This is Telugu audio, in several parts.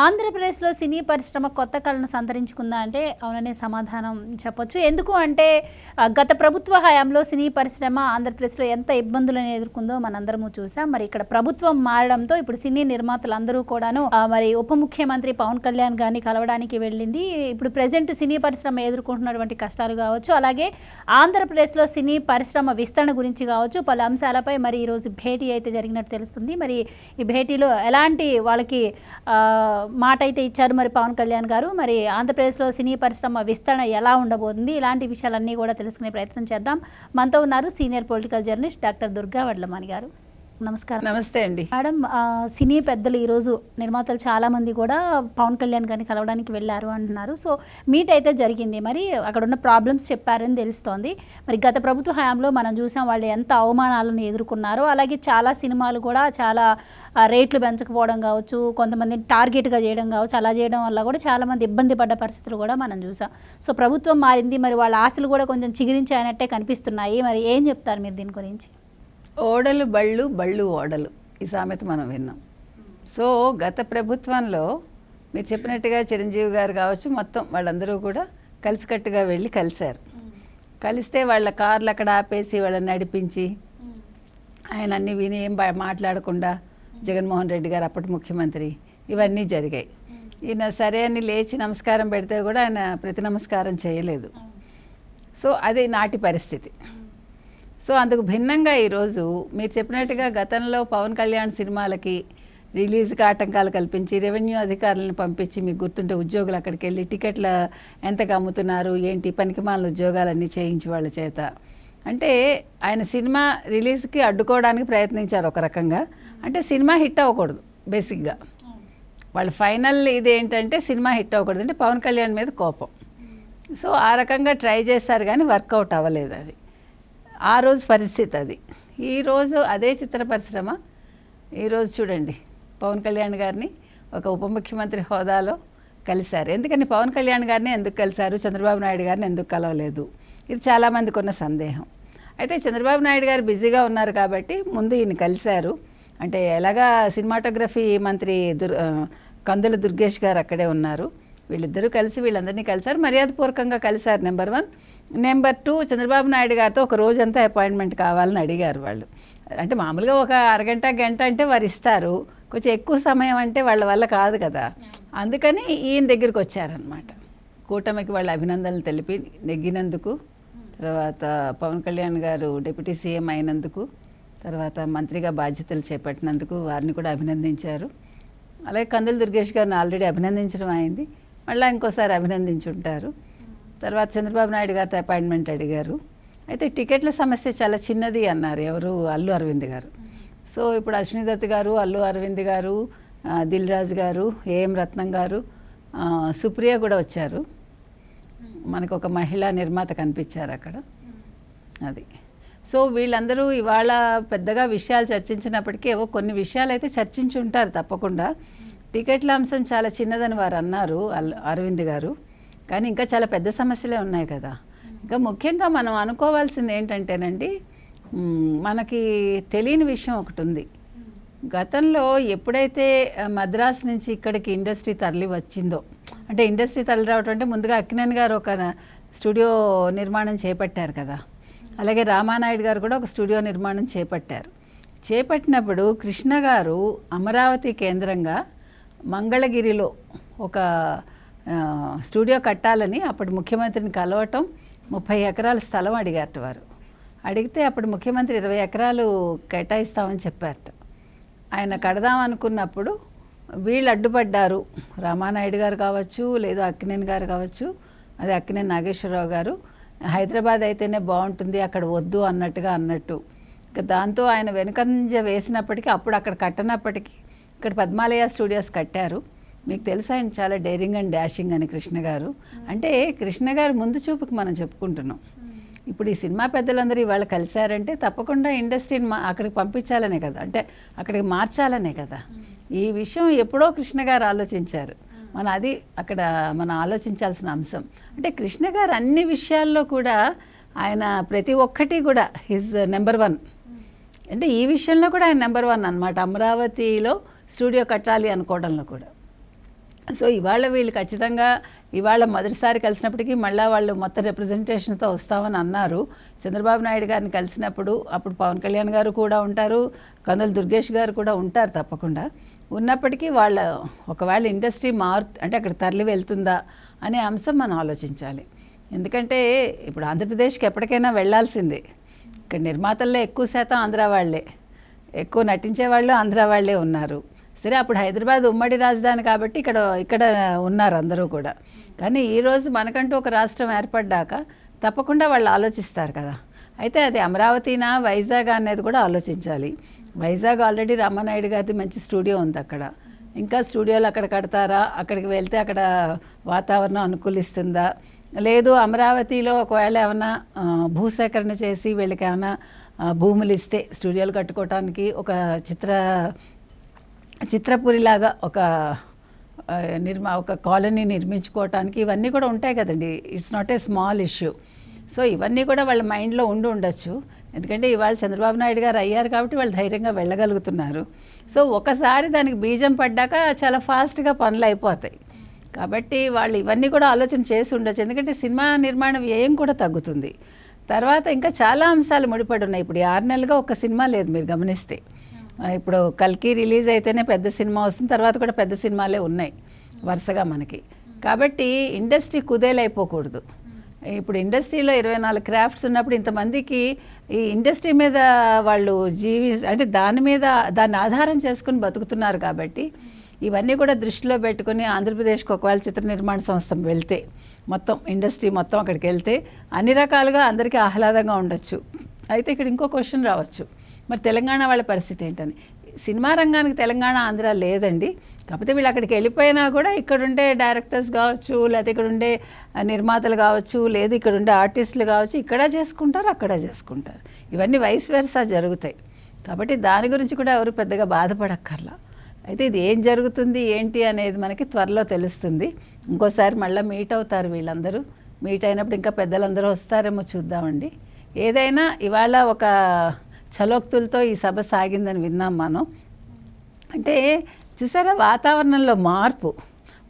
ఆంధ్రప్రదేశ్లో సినీ పరిశ్రమ కొత్త కళను సంతరించుకుందా అంటే అవుననే సమాధానం చెప్పొచ్చు. ఎందుకు అంటే గత ప్రభుత్వ హయాంలో సినీ పరిశ్రమ ఆంధ్రప్రదేశ్లో ఎంత ఇబ్బందులను ఎదుర్కొందో మనందరము చూసాం. మరి ఇక్కడ ప్రభుత్వం మారడంతో ఇప్పుడు సినీ నిర్మాతలు అందరూ కూడాను మరి ఉప ముఖ్యమంత్రి పవన్ కళ్యాణ్ గారిని కలవడానికి వెళ్ళింది. ఇప్పుడు ప్రజెంట్ సినీ పరిశ్రమ ఎదుర్కొంటున్నటువంటి కష్టాలు కావచ్చు అలాగే ఆంధ్రప్రదేశ్లో సినీ పరిశ్రమ విస్తరణ గురించి కావచ్చు పలు అంశాలపై మరి ఈరోజు భేటీ అయితే జరిగినట్టు తెలుస్తుంది. మరి ఈ భేటీలో ఎలాంటి వాళ్ళకి మాట అయితే ఇచ్చారు మరి పవన్ కళ్యాణ్ గారు. మరి ఆంధ్రప్రదేశ్లో సినీ పరిశ్రమ విస్తరణ ఎలా ఉండబోతుంది? ఇలాంటి విషయాలన్నీ కూడా తెలుసుకునే ప్రయత్నం చేద్దాం. మనతో ఉన్నారు senior political journalist doctor Durga Vadlamani గారు. నమస్కారం. నమస్తే అండి. మేడం సినీ పెద్దలు ఈరోజు నిర్మాతలు చాలా మంది కూడా పవన్ కళ్యాణ్ గారిని కలవడానికి వెళ్ళారు అంటున్నారు. సో మీట్ అయితే జరిగింది. మరి అక్కడ ఉన్న ప్రాబ్లమ్స్ చెప్పారని తెలుస్తోంది. మరి గత ప్రభుత్వ హయాంలో మనం చూసాం వాళ్ళు ఎంత అవమానాలను ఎదుర్కొన్నారో అలాగే చాలా సినిమాలు కూడా చాలా రేట్లు పెంచకపోవడం కావచ్చు కొంతమందిని టార్గెట్గా చేయడం కావచ్చు అలా చేయడం వల్ల కూడా చాలా మంది ఇబ్బంది పడ్డ పరిస్థితులు కూడా మనం చూసాం. సో ప్రభుత్వం మారింది. మరి వాళ్ళ ఆశలు కూడా కొంచెం చిగురించాయనట్టే కనిపిస్తున్నాయి. మరి ఏం చెప్తారు మీరు దీని గురించి? ఓడలు బళ్ళు బళ్ళు ఓడలు. ఈ సామెత మనం విన్నాం. సో గత ప్రభుత్వంలో మీరు చెప్పినట్టుగా చిరంజీవి గారు కావచ్చు మొత్తం వాళ్ళందరూ కూడా కలిసికట్టుగా వెళ్ళి కలిశారు. కలిస్తే వాళ్ళ కార్లు అక్కడ ఆపేసి వాళ్ళని నడిపించి ఆయన అన్ని విని ఏం మాట్లాడకుండా జగన్మోహన్ రెడ్డి గారు అప్పటి ముఖ్యమంత్రి ఇవన్నీ జరిగాయి. ఈయన సరే అని లేచి నమస్కారం పెడితే కూడా ఆయన ప్రతి నమస్కారం చేయలేదు. సో అది నాటి పరిస్థితి. సో అందుకు భిన్నంగా ఈరోజు మీరు చెప్పినట్టుగా గతంలో పవన్ కళ్యాణ్ సినిమాలకి రిలీజ్కి ఆటంకాలు కల్పించి రెవెన్యూ అధికారులను పంపించి మీకు గుర్తుంటే ఉద్యోగులు అక్కడికి వెళ్ళి టికెట్ల ఎంతకు అమ్ముతున్నారు ఏంటి పనికిమాలిన ఉద్యోగాలన్నీ చేయించి వాళ్ళ చేత. అంటే ఆయన సినిమా రిలీజ్కి అడ్డుకోవడానికి ప్రయత్నించారు ఒక రకంగా. అంటే సినిమా హిట్ అవ్వకూడదు బేసిక్గా. వాళ్ళ ఫైనల్ ఇది ఏంటంటే సినిమా హిట్ అవ్వకూడదు అంటే పవన్ కళ్యాణ్ మీద కోపం. సో ఆ రకంగా ట్రై చేశారు కానీ వర్కౌట్ అవ్వలేదు అది. ఆ రోజు పరిస్థితి అది. ఈరోజు అదే చిత్ర పరిశ్రమ. ఈరోజు చూడండి పవన్ కళ్యాణ్ గారిని ఒక ఉప ముఖ్యమంత్రి హోదాలో కలిశారు. ఎందుకని పవన్ కళ్యాణ్ గారిని ఎందుకు కలిశారు? చంద్రబాబు నాయుడు గారిని ఎందుకు కలవలేదు? ఇది చాలామందికి ఉన్న సందేహం. అయితే చంద్రబాబు నాయుడు గారు బిజీగా ఉన్నారు కాబట్టి ముందు ఈయన కలిశారు. అంటే ఎలాగా సినిమాటోగ్రఫీ మంత్రి దుర్ కందుల దుర్గేష్ గారు అక్కడే ఉన్నారు. వీళ్ళిద్దరూ కలిసి వీళ్ళందరినీ కలిశారు. మర్యాదపూర్వకంగా కలిశారు number one. Number two Chandrababu Naidu గారితో ఒక రోజంతా అపాయింట్మెంట్ కావాలని అడిగారు వాళ్ళు. అంటే మామూలుగా ఒక అరగంట గంట అంటే వారు ఇస్తారు. కొంచెం ఎక్కువ సమయం అంటే వాళ్ళ వల్ల కాదు కదా. అందుకని ఈయన దగ్గరికి వచ్చారనమాట కూటమికి వాళ్ళ అభినందనలు తెలిపి నెగ్గినందుకు తర్వాత పవన్ కళ్యాణ్ గారు డిప్యూటీ సీఎం అయినందుకు తర్వాత మంత్రిగా బాధ్యతలు చేపట్టినందుకు వారిని కూడా అభినందించారు. అలాగే కందుల దుర్గేష్ గారిని ఆల్రెడీ అభినందించడం అయింది. మళ్ళీ ఇంకోసారి అభినందించుంటారు. తర్వాత చంద్రబాబు నాయుడు గారితో అపాయింట్మెంట్ అడిగారు. అయితే టికెట్ల సమస్య చాలా చిన్నది అన్నారు ఎవరు? అల్లు అరవింద్ గారు. సో ఇప్పుడు అశ్విని దత్ గారు అల్లు అరవింద్ గారు దిల్ రాజు గారు ఏఎం రత్నం గారు సుప్రియ కూడా వచ్చారు. మనకు ఒక మహిళా నిర్మాత కనిపించారు అక్కడ. అది. సో వీళ్ళందరూ ఇవాళ పెద్దగా విషయాలు చర్చించినప్పటికీ ఏవో కొన్ని విషయాలు అయితే చర్చించి ఉంటారు తప్పకుండా. టికెట్ల అంశం చాలా చిన్నదని వారు అన్నారు అల్- అరవింద్ గారు. కానీ ఇంకా చాలా పెద్ద సమస్యలే ఉన్నాయి కదా. ఇంకా ముఖ్యంగా మనం అనుకోవాల్సింది ఏంటంటేనండి మనకి తెలియని విషయం ఒకటి ఉంది. గతంలో ఎప్పుడైతే మద్రాస్ నుంచి ఇక్కడికి ఇండస్ట్రీ తరలి వచ్చిందో అంటే ఇండస్ట్రీ తరలి రావటం అంటే ముందుగా అక్కినేని గారు ఒక స్టూడియో నిర్మాణం చేపట్టారు కదా. అలాగే రామానాయుడు గారు కూడా ఒక స్టూడియో నిర్మాణం చేపట్టారు. చేపట్టినప్పుడు కృష్ణ గారు అమరావతి కేంద్రంగా మంగళగిరిలో ఒక స్టూడియో కట్టాలని అప్పుడు ముఖ్యమంత్రిని కలవటం ముప్పై ఎకరాల స్థలం అడిగారట వారు. అడిగితే అప్పుడు ముఖ్యమంత్రి ఇరవై ఎకరాలు కేటాయిస్తామని చెప్పారట. ఆయన కడదాం అనుకున్నప్పుడు వీళ్ళు అడ్డుపడ్డారు. రామానాయుడు గారు కావచ్చు లేదా అక్కినేని గారు కావచ్చు అదే అక్కినేని నాగేశ్వరరావు గారు. హైదరాబాద్ అయితేనే బాగుంటుంది అక్కడ వద్దు అన్నట్టుగా అన్నట్టు. దాంతో ఆయన వెనుకంజ వేసినప్పటికీ అప్పుడు అక్కడ కట్టనప్పటికీ ఇక్కడ పద్మాలయ స్టూడియోస్ కట్టారు. మీకు తెలుసా ఆయన చాలా డైరింగ్ అండ్ డాషింగ్ అని కృష్ణ గారు. అంటే కృష్ణ గారు ముందు చూపుకి మనం చెప్పుకుంటున్నాం. ఇప్పుడు ఈ సినిమా పెద్దలందరూ ఇవాళ కలిశారంటే తప్పకుండా ఇండస్ట్రీని మా అక్కడికి పంపించాలనే కదా. అంటే అక్కడికి మార్చాలనే కదా. ఈ విషయం ఎప్పుడో కృష్ణ గారు ఆలోచించారు. మన అది అక్కడ మనం ఆలోచించాల్సిన అంశం. అంటే కృష్ణ గారు అన్ని విషయాల్లో కూడా ఆయన ప్రతి ఒక్కటి కూడా హిజ్ నెంబర్ వన్. అంటే ఈ విషయంలో కూడా ఆయన నెంబర్ వన్ అనమాట అమరావతిలో స్టూడియో కట్టాలి అనుకోవడంలో కూడా. సో ఇవాళ వీళ్ళు ఖచ్చితంగా ఇవాళ మొదటిసారి కలిసినప్పటికీ మళ్ళీ వాళ్ళు మొత్తం రిప్రజెంటేషన్తో వస్తామని అన్నారు. చంద్రబాబు నాయుడు గారిని కలిసినప్పుడు అప్పుడు పవన్ కళ్యాణ్ గారు కూడా ఉంటారు కందుల దుర్గేష్ గారు కూడా ఉంటారు తప్పకుండా. ఉన్నప్పటికీ వాళ్ళ ఒకవేళ ఇండస్ట్రీ మార్ అంటే అక్కడ తరలి వెళ్తుందా అనే అంశం మనం ఆలోచించాలి. ఎందుకంటే ఇప్పుడు ఆంధ్రప్రదేశ్కి ఎప్పటికైనా వెళ్ళాల్సిందే ఇక్కడ నిర్మాతల్లో ఎక్కువ శాతం ఆంధ్ర వాళ్ళే. ఎక్కువ నటించే వాళ్ళు ఆంధ్ర వాళ్ళే ఉన్నారు. సరే అప్పుడు హైదరాబాద్ ఉమ్మడి రాజధాని కాబట్టి ఇక్కడ ఇక్కడ ఉన్నారు అందరూ కూడా. కానీ ఈరోజు మనకంటూ ఒక రాష్ట్రం ఏర్పడ్డాక తప్పకుండా వాళ్ళు ఆలోచిస్తారు కదా. అయితే అది అమరావతినా వైజాగ్ అనేది కూడా ఆలోచించాలి. వైజాగ్ ఆల్రెడీ రామానాయుడు గారిది మంచి స్టూడియో ఉంది అక్కడ. ఇంకా స్టూడియోలు అక్కడ కడతారా? అక్కడికి వెళ్తే అక్కడ వాతావరణం అనుకూలిస్తుందా? లేదు అమరావతిలో ఒకవేళ ఏమైనా భూసేకరణ చేసి వీళ్ళకి ఏమైనా భూములు ఇస్తే స్టూడియోలు కట్టుకోవటానికి ఒక చిత్ర చిత్రపురిలాగా ఒక నిర్మా ఒక కాలనీ నిర్మించుకోవటానికి ఇవన్నీ కూడా ఉంటాయి కదండి. It's not a small issue so ఇవన్నీ కూడా వాళ్ళ మైండ్లో ఉండి ఉండొచ్చు. ఎందుకంటే ఇవాళ చంద్రబాబు నాయుడు గారు అయ్యారు కాబట్టి వాళ్ళు ధైర్యంగా వెళ్ళగలుగుతున్నారు. సో ఒకసారి దానికి బీజం పడ్డాక చాలా ఫాస్ట్గా పనులు అయిపోతాయి. కాబట్టి వాళ్ళు ఇవన్నీ కూడా ఆలోచన చేసి ఉండొచ్చు. ఎందుకంటే సినిమా నిర్మాణ వ్యయం కూడా తగ్గుతుంది. తర్వాత ఇంకా చాలా అంశాలు ముడిపడి ఉన్నాయి. ఇప్పుడు ఈ ఆరు నెలలుగా ఒక సినిమా లేదు మీరు గమనిస్తే. ఇప్పుడు కల్కి రిలీజ్ అయితేనే పెద్ద సినిమా వస్తుంది తర్వాత కూడా పెద్ద సినిమాలే ఉన్నాయి వరుసగా మనకి. కాబట్టి ఇండస్ట్రీ కుదేలైపోకూడదు. ఇప్పుడు ఇండస్ట్రీలో ఇరవై నాలుగు క్రాఫ్ట్స్ ఉన్నప్పుడు ఇంతమందికి ఈ ఇండస్ట్రీ మీద వాళ్ళు జీవి అంటే దాని మీద దాన్ని ఆధారం చేసుకుని బతుకుతున్నారు కాబట్టి ఇవన్నీ కూడా దృష్టిలో పెట్టుకుని ఆంధ్రప్రదేశ్కి ఒకవేళ చిత్ర నిర్మాణ సంస్థ వెళ్తే మొత్తం ఇండస్ట్రీ మొత్తం అక్కడికి వెళ్తే అన్ని రకాలుగా అందరికీ ఆహ్లాదంగా ఉండొచ్చు. అయితే ఇక్కడ ఇంకో క్వశ్చన్ రావచ్చు. మరి తెలంగాణ వాళ్ళ పరిస్థితి ఏంటని? సినిమా రంగానికి తెలంగాణ ఆంధ్ర లేదండి. కాకపోతే వీళ్ళు అక్కడికి వెళ్ళిపోయినా కూడా ఇక్కడ ఉండే డైరెక్టర్స్ కావచ్చు లేకపోతే ఇక్కడ ఉండే నిర్మాతలు కావచ్చు లేదు ఇక్కడ ఉండే ఆర్టిస్టులు కావచ్చు ఇక్కడ చేసుకుంటారు అక్కడ చేసుకుంటారు. ఇవన్నీ వయసు వెరసా జరుగుతాయి. కాబట్టి దాని గురించి కూడా ఎవరు పెద్దగా బాధపడక్కర్లా. అయితే ఇది ఏం జరుగుతుంది ఏంటి అనేది మనకి త్వరలో తెలుస్తుంది. ఇంకోసారి మళ్ళీ మీట్ అవుతారు వీళ్ళందరూ. మీట్ అయినప్పుడు ఇంకా పెద్దలందరూ వస్తారేమో చూద్దామండి. ఏదైనా ఇవాళ ఒక చలోక్తులతో ఈ సభ సాగిందని విన్నాం మనం. అంటే చూసారా వాతావరణంలో మార్పు.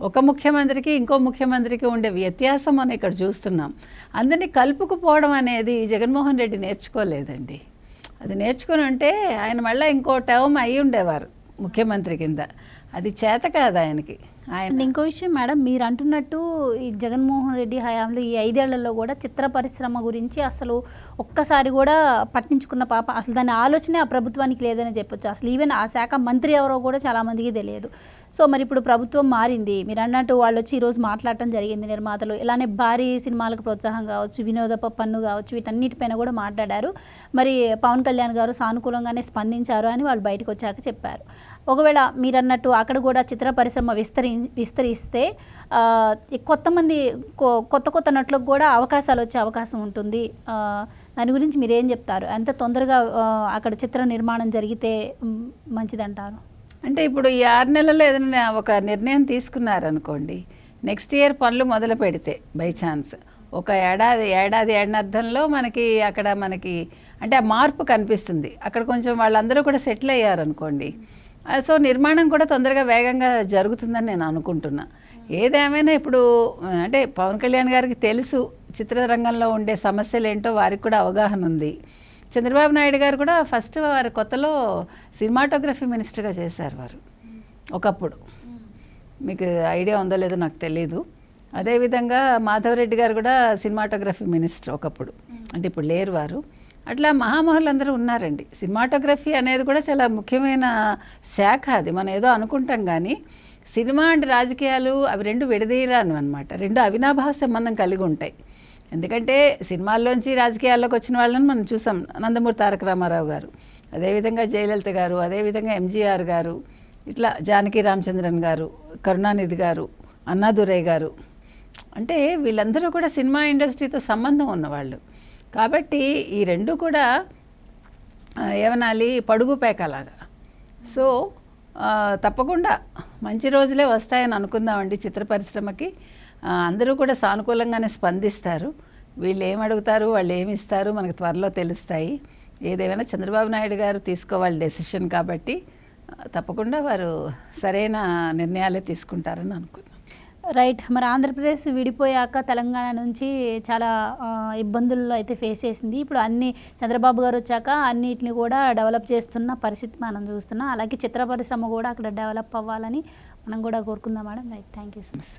ఒక ముఖ్యమంత్రికి ఇంకో ముఖ్యమంత్రికి ఉండే వ్యత్యాసం మనం ఇక్కడ చూస్తున్నాం. అందరినీ కలుపుకుపోవడం అనేది జగన్మోహన్ రెడ్డి నేర్చుకోలేదండి. అది నేర్చుకుని ఉంటే ఆయన మళ్ళీ ఇంకో టర్మ్ అయి ఉండేవారు ముఖ్యమంత్రి కింద. అది చేత కాదు ఆయనకి. ఆయన ఇంకో విషయం మేడం మీరు అంటున్నట్టు ఈ జగన్మోహన్ రెడ్డి హయాంలో ఈ ఐదేళ్ళలో కూడా చిత్ర పరిశ్రమ గురించి అసలు ఒక్కసారి కూడా పట్టించుకున్న పాప అసలు దాని ఆలోచనే ఆ ప్రభుత్వానికి లేదని చెప్పొచ్చు. అసలు ఈవెన్ ఆ శాఖ మంత్రి ఎవరో కూడా చాలా మందికి తెలియదు. సో మరి ఇప్పుడు ప్రభుత్వం మారింది. మీరు అన్నట్టు వాళ్ళు వచ్చి ఈరోజు మాట్లాడటం జరిగింది నిర్మాతలు. ఇలానే భారీ సినిమాలకు ప్రోత్సాహం కావచ్చు వినోద పన్ను కావచ్చు వీటన్నిటిపైన కూడా మాట్లాడారు. మరి పవన్ కళ్యాణ్ గారు సానుకూలంగానే స్పందించారు అని వాళ్ళు బయటకు వచ్చాక చెప్పారు. ఒకవేళ మీరన్నట్టు అక్కడ కూడా చిత్ర పరిశ్రమ విస్తరి విస్తరిస్తే కొత్త మంది కొ- కొత్త కొత్త నటులకు కూడా అవకాశాలు వచ్చే అవకాశం ఉంటుంది. దాని గురించి మీరు ఏం చెప్తారు? ఎంత తొందరగా అక్కడ చిత్ర నిర్మాణం జరిగితే మంచిదంటారు? అంటే ఇప్పుడు ఈ ఆరు నెలల్లో ఏదైనా ఒక నిర్ణయం తీసుకున్నారనుకోండి నెక్స్ట్ ఇయర్ పనులు మొదలు పెడితే బై ఛాన్స్. ఒక ఏడాది ఏడాది ఏడార్థంలో మనకి అక్కడ మనకి అంటే ఆ మార్పు కనిపిస్తుంది. అక్కడ కొంచెం వాళ్ళందరూ కూడా సెటిల్ అయ్యారనుకోండి సో నిర్మాణం కూడా తొందరగా వేగంగా జరుగుతుందని నేను అనుకుంటున్నా. ఏదేమైనా ఇప్పుడు అంటే పవన్ కళ్యాణ్ గారికి తెలుసు చిత్రరంగంలో ఉండే సమస్యలు ఏంటో వారికి కూడా అవగాహన ఉంది. చంద్రబాబు నాయుడు గారు కూడా ఫస్ట్ వారి కొత్తలో సినిమాటోగ్రఫీ మినిస్టర్గా చేశారు వారు. ఒకప్పుడు. మీకు ఐడియా ఉందో లేదో నాకు తెలియదు అదేవిధంగా మాధవరెడ్డి గారు కూడా సినిమాటోగ్రఫీ మినిస్టర్ ఒకప్పుడు. అంటే ఇప్పుడు లేరు వారు. అట్లా మహామహులందరూ ఉన్నారండి. సినిమాటోగ్రఫీ అనేది కూడా చాలా ముఖ్యమైన శాఖ అది. మనం ఏదో అనుకుంటాం కానీ సినిమా అండ్ రాజకీయాలు అవి రెండు విడదీయరాను అనమాట రెండు అవినాభావ సంబంధం కలిగి ఉంటాయి. ఎందుకంటే సినిమాల్లోంచి రాజకీయాల్లోకి వచ్చిన వాళ్ళని మనం చూసాం. నందమూరి తారక రామారావు గారు అదేవిధంగా జయలలిత గారు అదేవిధంగా ఎంజీఆర్ గారు ఇట్లా జానకి రామచంద్రన్ గారు కరుణానిధి గారు అన్నాదురై గారు. అంటే వీళ్ళందరూ కూడా సినిమా ఇండస్ట్రీతో సంబంధం ఉన్నవాళ్ళు. కాబట్టి ఈ రెండు కూడా ఏమనాలి? పడుగు పేకలాగా. సో తప్పకుండా మంచి రోజులే వస్తాయని అనుకుందామండి చిత్ర పరిశ్రమకి. అందరూ కూడా సానుకూలంగానే స్పందిస్తారు. వీళ్ళు ఏం అడుగుతారు వాళ్ళు ఏమి ఇస్తారు మనకు త్వరలో తెలుస్తాయి. ఏదేమైనా చంద్రబాబు నాయుడు గారు తీసుకోవాలి డెసిషన్ కాబట్టి తప్పకుండా వారు సరైన నిర్ణయాలే తీసుకుంటారని అనుకుంది రైట్. మరి ఆంధ్రప్రదేశ్ విడిపోయాక తెలంగాణ నుంచి చాలా ఇబ్బందుల్లో అయితే ఫేస్ చేసింది. ఇప్పుడు అన్ని చంద్రబాబు గారు వచ్చాక అన్నిటిని కూడా డెవలప్ చేస్తున్న పరిస్థితి మనం చూస్తున్నాం. అలాగే చిత్ర పరిశ్రమ కూడా అక్కడ డెవలప్ అవ్వాలని మనం కూడా కోరుకుందాం madam right thank you so much